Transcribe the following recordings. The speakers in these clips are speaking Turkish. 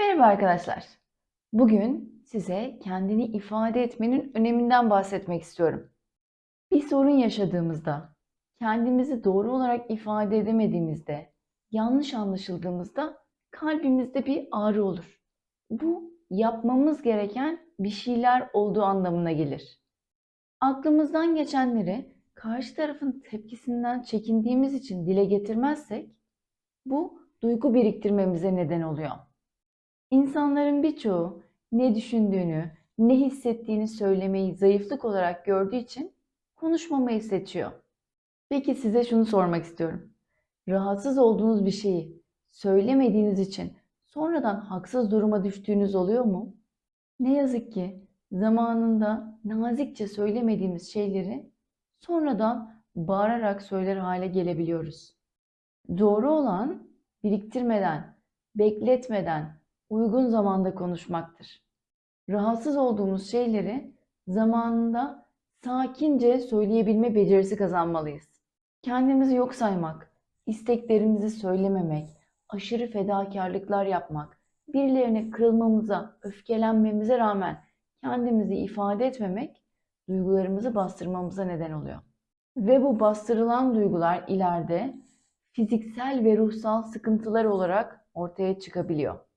Merhaba arkadaşlar. Bugün size kendini ifade etmenin öneminden bahsetmek istiyorum. Bir sorun yaşadığımızda, kendimizi doğru olarak ifade edemediğimizde, yanlış anlaşıldığımızda kalbimizde bir ağrı olur. Bu yapmamız gereken bir şeyler olduğu anlamına gelir. Aklımızdan geçenleri karşı tarafın tepkisinden çekindiğimiz için dile getirmezsek bu duygu biriktirmemize neden oluyor. İnsanların birçoğu ne düşündüğünü, ne hissettiğini söylemeyi zayıflık olarak gördüğü için konuşmamayı seçiyor. Peki size şunu sormak istiyorum. Rahatsız olduğunuz bir şeyi söylemediğiniz için sonradan haksız duruma düştüğünüz oluyor mu? Ne yazık ki zamanında nazikçe söylemediğimiz şeyleri sonradan bağırarak söyler hale gelebiliyoruz. Doğru olan biriktirmeden, bekletmeden, uygun zamanda konuşmaktır. Rahatsız olduğumuz şeyleri zamanında sakince söyleyebilme becerisi kazanmalıyız. Kendimizi yok saymak, isteklerimizi söylememek, aşırı fedakarlıklar yapmak, birilerine kırılmamıza, öfkelenmemize rağmen kendimizi ifade etmemek duygularımızı bastırmamıza neden oluyor. Ve bu bastırılan duygular ileride fiziksel ve ruhsal sıkıntılar olarak ortaya çıkabiliyor.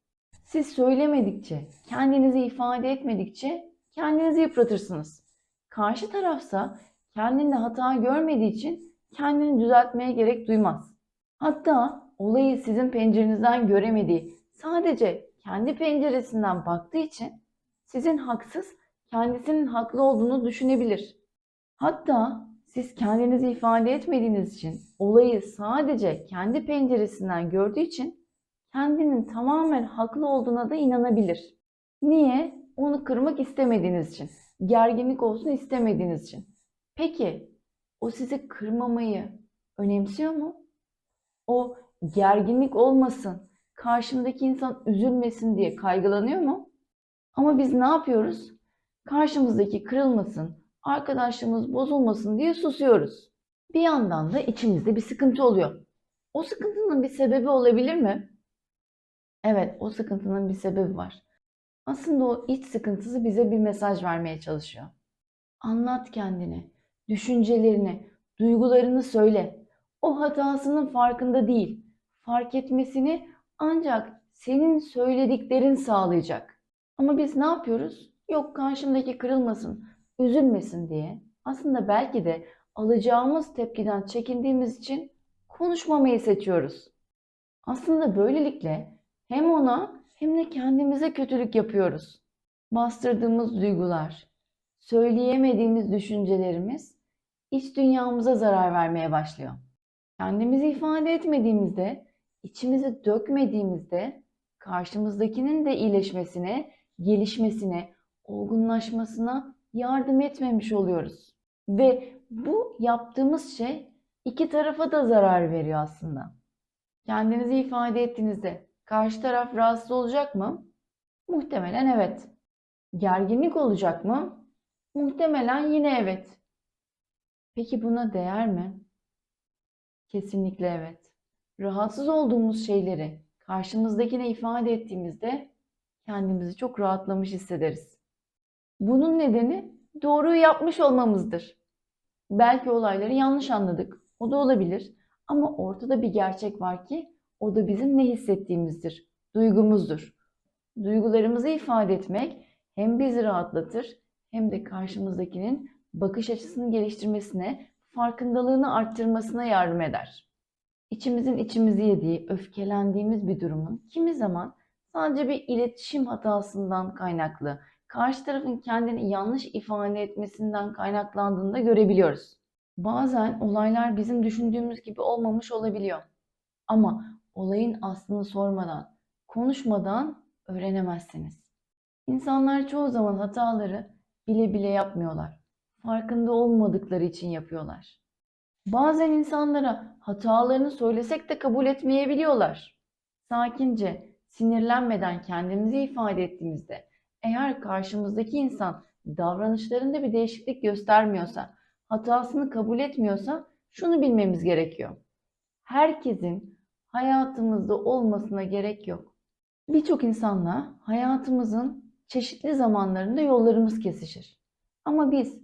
Siz söylemedikçe, kendinizi ifade etmedikçe kendinizi yıpratırsınız. Karşı tarafsa kendinde hata görmediği için kendini düzeltmeye gerek duymaz. Hatta olayı sizin pencerenizden göremediği, sadece kendi penceresinden baktığı için sizin haksız, kendisinin haklı olduğunu düşünebilir. Hatta siz kendinizi ifade etmediğiniz için olayı sadece kendi penceresinden gördüğü için kendinin tamamen haklı olduğuna da inanabilir. Niye? Onu kırmak istemediğiniz için. Gerginlik olsun istemediğiniz için. Peki o sizi kırmamayı önemsiyor mu? O gerginlik olmasın, karşımdaki insan üzülmesin diye kaygılanıyor mu? Ama biz ne yapıyoruz? Karşımızdaki kırılmasın, arkadaşlığımız bozulmasın diye susuyoruz. Bir yandan da içimizde bir sıkıntı oluyor. O sıkıntının bir sebebi olabilir mi? Evet, o sıkıntının bir sebebi var. Aslında o iç sıkıntısı bize bir mesaj vermeye çalışıyor. Anlat kendini, düşüncelerini, duygularını söyle. O hatasının farkında değil. Fark etmesini ancak senin söylediklerin sağlayacak. Ama biz ne yapıyoruz? Yok karşımdaki kırılmasın, üzülmesin diye. Aslında belki de alacağımız tepkiden çekindiğimiz için konuşmamayı seçiyoruz. Aslında böylelikle hem ona hem de kendimize kötülük yapıyoruz. Bastırdığımız duygular, söyleyemediğimiz düşüncelerimiz iç dünyamıza zarar vermeye başlıyor. Kendimizi ifade etmediğimizde, içimizi dökmediğimizde karşımızdakinin de iyileşmesine, gelişmesine, olgunlaşmasına yardım etmemiş oluyoruz. Ve bu yaptığımız şey iki tarafa da zarar veriyor aslında. Kendinizi ifade ettiğinizde karşı taraf rahatsız olacak mı? Muhtemelen evet. Gerginlik olacak mı? Muhtemelen yine evet. Peki buna değer mi? Kesinlikle evet. Rahatsız olduğumuz şeyleri karşımızdakine ifade ettiğimizde kendimizi çok rahatlamış hissederiz. Bunun nedeni doğruyu yapmış olmamızdır. Belki olayları yanlış anladık. O da olabilir. Ama ortada bir gerçek var ki o da bizim ne hissettiğimizdir, duygumuzdur. Duygularımızı ifade etmek hem bizi rahatlatır hem de karşımızdakinin bakış açısını geliştirmesine, farkındalığını arttırmasına yardım eder. İçimizin içimizi yediği, öfkelendiğimiz bir durumun kimi zaman sadece bir iletişim hatasından kaynaklı, karşı tarafın kendini yanlış ifade etmesinden kaynaklandığını da görebiliyoruz. Bazen olaylar bizim düşündüğümüz gibi olmamış olabiliyor. Ama olayın aslını sormadan, konuşmadan öğrenemezsiniz. İnsanlar çoğu zaman hataları bile bile yapmıyorlar. Farkında olmadıkları için yapıyorlar. Bazen insanlara hatalarını söylesek de kabul etmeyebiliyorlar. Sakince, sinirlenmeden kendimizi ifade ettiğimizde eğer karşımızdaki insan davranışlarında bir değişiklik göstermiyorsa, hatasını kabul etmiyorsa şunu bilmemiz gerekiyor. Herkesin hayatımızda olmasına gerek yok. Birçok insanla hayatımızın çeşitli zamanlarında yollarımız kesişir. Ama biz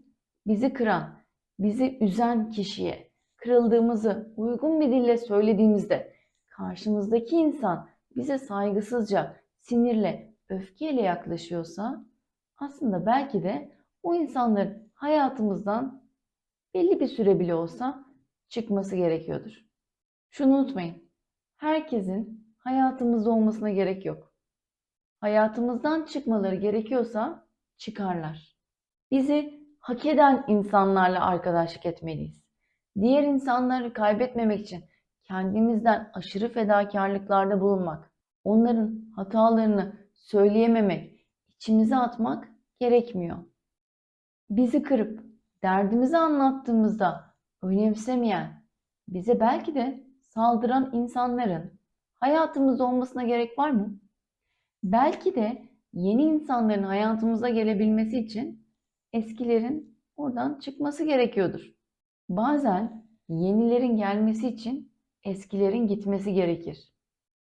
bizi kıran, bizi üzen kişiye kırıldığımızı uygun bir dille söylediğimizde karşımızdaki insan bize saygısızca, sinirle, öfkeyle yaklaşıyorsa aslında belki de o insanların hayatımızdan belli bir süre bile olsa çıkması gerekiyordur. Şunu unutmayın. Herkesin hayatımızda olmasına gerek yok. Hayatımızdan çıkmaları gerekiyorsa çıkarlar. Bizi hak eden insanlarla arkadaşlık etmeliyiz. Diğer insanları kaybetmemek için kendimizden aşırı fedakarlıklarda bulunmak, onların hatalarını söyleyememek, içimize atmak gerekmiyor. Bizi kırıp derdimizi anlattığımızda önemsemeyen, bize belki de saldıran insanların hayatımızda olmasına gerek var mı? Belki de yeni insanların hayatımıza gelebilmesi için eskilerin oradan çıkması gerekiyordur. Bazen yenilerin gelmesi için eskilerin gitmesi gerekir.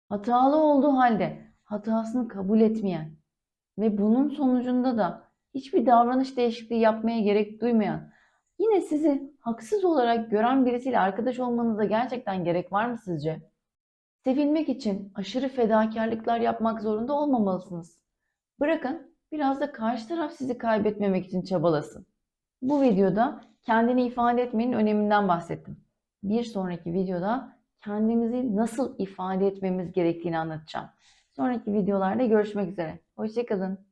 Hatalı olduğu halde hatasını kabul etmeyen ve bunun sonucunda da hiçbir davranış değişikliği yapmaya gerek duymayan, yine sizi haksız olarak gören birisiyle arkadaş olmanıza gerçekten gerek var mı sizce? Sevilmek için aşırı fedakarlıklar yapmak zorunda olmamalısınız. Bırakın biraz da karşı taraf sizi kaybetmemek için çabalasın. Bu videoda kendini ifade etmenin öneminden bahsettim. Bir sonraki videoda kendimizi nasıl ifade etmemiz gerektiğini anlatacağım. Sonraki videolarda görüşmek üzere. Hoşçakalın.